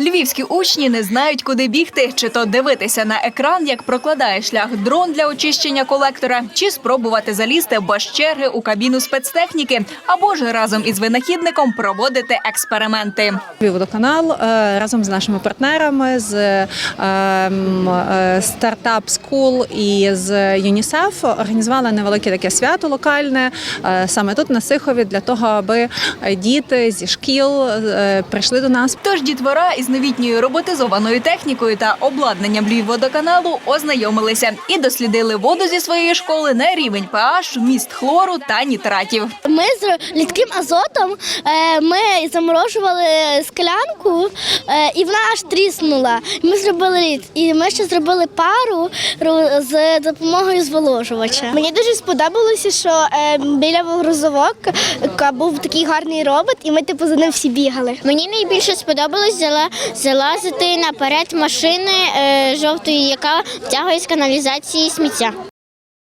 Львівські учні не знають, куди бігти, чи то дивитися на екран, як прокладає шлях дрон для очищення колектора, чи спробувати залізти без черги у кабіну спецтехніки, або ж разом із винахідником проводити експерименти. Водоканал е, разом з нашими партнерами з е, м, е, і з ЮНІСЕФ організували невелике таке свято локальне саме тут на Сихові для того, аби діти зі шкіл прийшли до нас. Тож дітвора із новітньою роботизованою технікою та обладнанням Львівводоканалу ознайомилися і дослідили воду зі своєї школи на рівень pH, вміст хлору та нітратів. Ми з рідким азотом е, ми заморожували склянку, е, і вона аж тріснула. Ми зробили лід, і ми ще зробили пару з допомогою зволожувача. Мені дуже сподобалося, що е, біля грузовок був такий гарний робот, і ми типу за ним всі бігали. Мені найбільше сподобалось зала- залазити наперед машини е, жовтої, яка втягує з каналізації сміття.